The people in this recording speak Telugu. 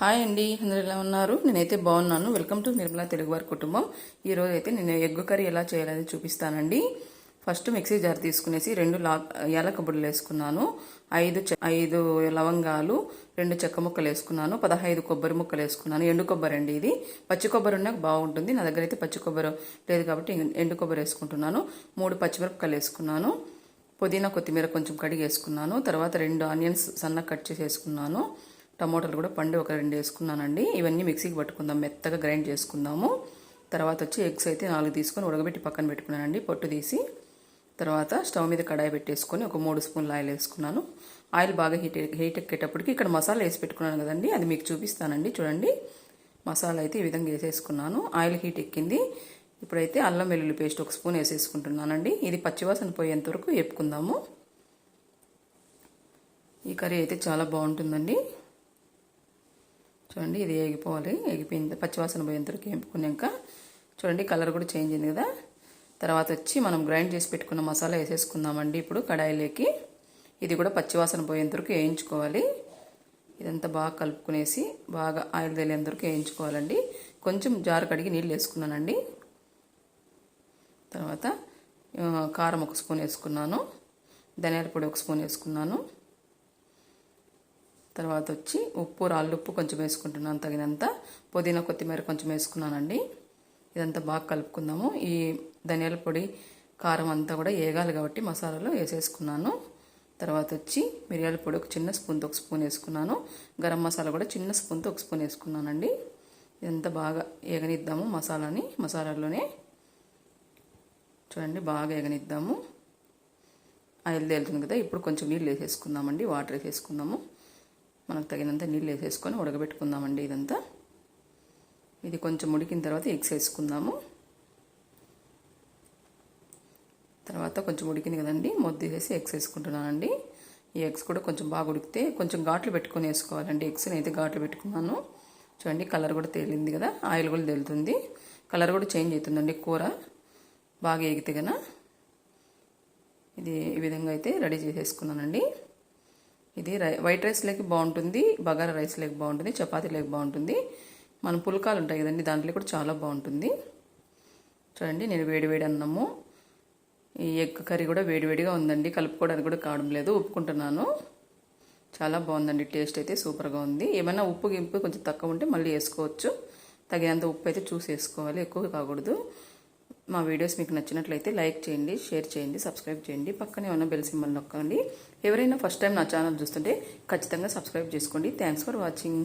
హాయ్ అండి అందరు ఎలా ఉన్నారు? నేనైతే బాగున్నాను. వెల్కమ్ టు నిర్మలా తెలుగువారి కుటుంబం. ఈరోజు అయితే నేను ఎగ్ కర్రీ ఎలా చేయాలని చూపిస్తానండి. ఫస్ట్ మిక్సీ జార్ తీసుకునేసి రెండు లా యాలక వేసుకున్నాను. ఐదు ఐదు లవంగాలు రెండు చెక్క ముక్కలు వేసుకున్నాను. పదహైదు కొబ్బరి ముక్కలు వేసుకున్నాను. ఎండు కొబ్బరి అండి ఇది. పచ్చి కొబ్బరి ఉన్నా బాగుంటుంది. నా దగ్గర అయితే పచ్చి కొబ్బరి లేదు కాబట్టి ఎండు కొబ్బరి వేసుకుంటున్నాను. మూడు పచ్చిమిరపకాయలు వేసుకున్నాను. పుదీనా కొత్తిమీర కొంచెం కడిగి వేసుకున్నాను తర్వాత రెండు ఆనియన్స్ సన్న కట్ చేసి వేసుకున్నాను టమోటాలు కూడా పండు ఒక రెండు వేసుకున్నానండి. ఇవన్నీ మిక్సీకి పట్టుకుందాం. మెత్తగా గ్రైండ్ చేసుకుందాము. తర్వాత వచ్చి ఎగ్స్ అయితే నాలుగు తీసుకొని ఉడకబెట్టి పక్కన పెట్టుకున్నానండి. పొట్టు తీసి తర్వాత స్టవ్ మీద కడాయి పెట్టేసుకొని ఒక మూడు స్పూన్లు ఆయిల్ వేసుకున్నాను. ఆయిల్ బాగా హీట్ హీట్ ఎక్కేటప్పటికి ఇక్కడ మసాలా వేసి పెట్టుకున్నాను కదండి. అది మీకు చూపిస్తానండి. చూడండి. మసాలా అయితే ఈ విధంగా వేసేసుకున్నాను. ఆయిల్ హీట్ ఎక్కింది. ఇప్పుడైతే అల్లం వెల్లుల్లి పేస్ట్ ఒక స్పూన్ వేసేసుకుంటున్నానండి. ఇది పచ్చివాసన పోయేంత వరకు వేపుకుందాము. ఈ కర్రీ అయితే చాలా బాగుంటుందండి. చూడండి ఇది ఎగిపోవాలి ఎగిపోయింది పచ్చివాసన పోయేంత వరకు వేపుకున్నాక చూడండి కలర్ కూడా చేంజ్ అయింది కదా. తర్వాత వచ్చి మనం గ్రైండ్ చేసి పెట్టుకున్న మసాలా వేసేసుకుందామండి ఇప్పుడు కడాయిలోకి. ఇది కూడా పచ్చివాసన పోయేంత వరకు వేయించుకోవాలి. ఇదంతా బాగా కలుపుకునేసి బాగా ఆయిల్ తేలేంత వరకు వేయించుకోవాలండి. కొంచెం జారు కడిగి నీళ్ళు వేసుకున్నానండి. తర్వాత కారం ఒక స్పూన్ వేసుకున్నాను. ధనియాల పొడి ఒక స్పూన్ వేసుకున్నాను. తర్వాత వచ్చి ఉప్పు రాళ్ళు ఉప్పు కొంచెం వేసుకుంటున్నాను తగినంత. పుదీనా కొత్తిమీర కొంచెం వేసుకున్నానండి. ఇదంతా బాగా కలుపుకుందాము. ఈ ధనియాల పొడి కారం అంతా కూడా వేగాలి కాబట్టి మసాలాలో వేసేసుకున్నాను. తర్వాత వచ్చి మిరియాల పొడి ఒక చిన్న స్పూన్తో ఒక స్పూన్ వేసుకున్నాను. గరం మసాలా కూడా చిన్న స్పూన్తో ఒక స్పూన్ వేసుకున్నానండి. ఇదంతా బాగా ఏగనిద్దాము మసాలాని మసాలాలోనే చూడండి బాగా ఎగనిద్దాము ఆయిల్ తేలుతుంది కదా ఇప్పుడు కొంచెం నీళ్ళు వేసేసుకుందామండి వాటర్ వేసేసుకుందాము. మనకు తగినంత నీళ్ళు వేసేసుకొని ఉడకబెట్టుకుందామండి ఇదంతా. ఇది కొంచెం ఉడికిన తర్వాత ఎగ్స్ వేసుకుందాము. తర్వాత కొంచెం ఉడికింది కదండి మొద్దు వేసి ఎగ్స్ వేసుకుంటున్నానండి. ఈ ఎగ్స్ కూడా కొంచెం బాగా ఉడికితే కొంచెం ఘాట్లు పెట్టుకొని వేసుకోవాలండి. ఎగ్స్ అయితే ఘాట్లు పెట్టుకున్నాను. చూడండి కలర్ కూడా తేలింది కదా ఆయిల్ కూడా తేలుతుంది. కలర్ కూడా చేంజ్ అవుతుందండి కూర బాగా ఎగితే గన. ఇది ఈ విధంగా అయితే రెడీ చేసేసుకున్నానండి. ఇది రై వైట్ రైస్ లేక బాగుంటుంది బగారా రైస్ లేక బాగుంటుంది చపాతీ లేక బాగుంటుంది. మన పుల్కాలు ఉంటాయి కదండి దాంట్లో కూడా చాలా బాగుంటుంది. చూడండి నేను వేడివేడి అన్నము. ఈ ఎగ్ కర్రీ కూడా వేడివేడిగా ఉందండి కలుపుకోవడానికి కూడా కావడం లేదు ఉప్పుకుంటున్నాను చాలా బాగుందండి టేస్ట్ అయితే సూపర్గా ఉంది. ఏమైనా ఉప్పు గింపు కొంచెం తక్కువ ఉంటే మళ్ళీ వేసుకోవచ్చు. తగినంత ఉప్పు అయితే చూసి వేసుకోవాలి ఎక్కువ కాకూడదు. మా వీడియోస్ మీకు నచ్చినట్లయితే లైక్ చేయండి షేర్ చేయండి సబ్స్క్రైబ్ చేయండి. పక్కనే ఉన్న బెల్ సింబల్ నొక్కండి. ఎవరైనా ఫస్ట్ టైం నా ఛానల్ చూస్తుంటే ఖచ్చితంగా సబ్స్క్రైబ్ చేసుకోండి. Thanks for watching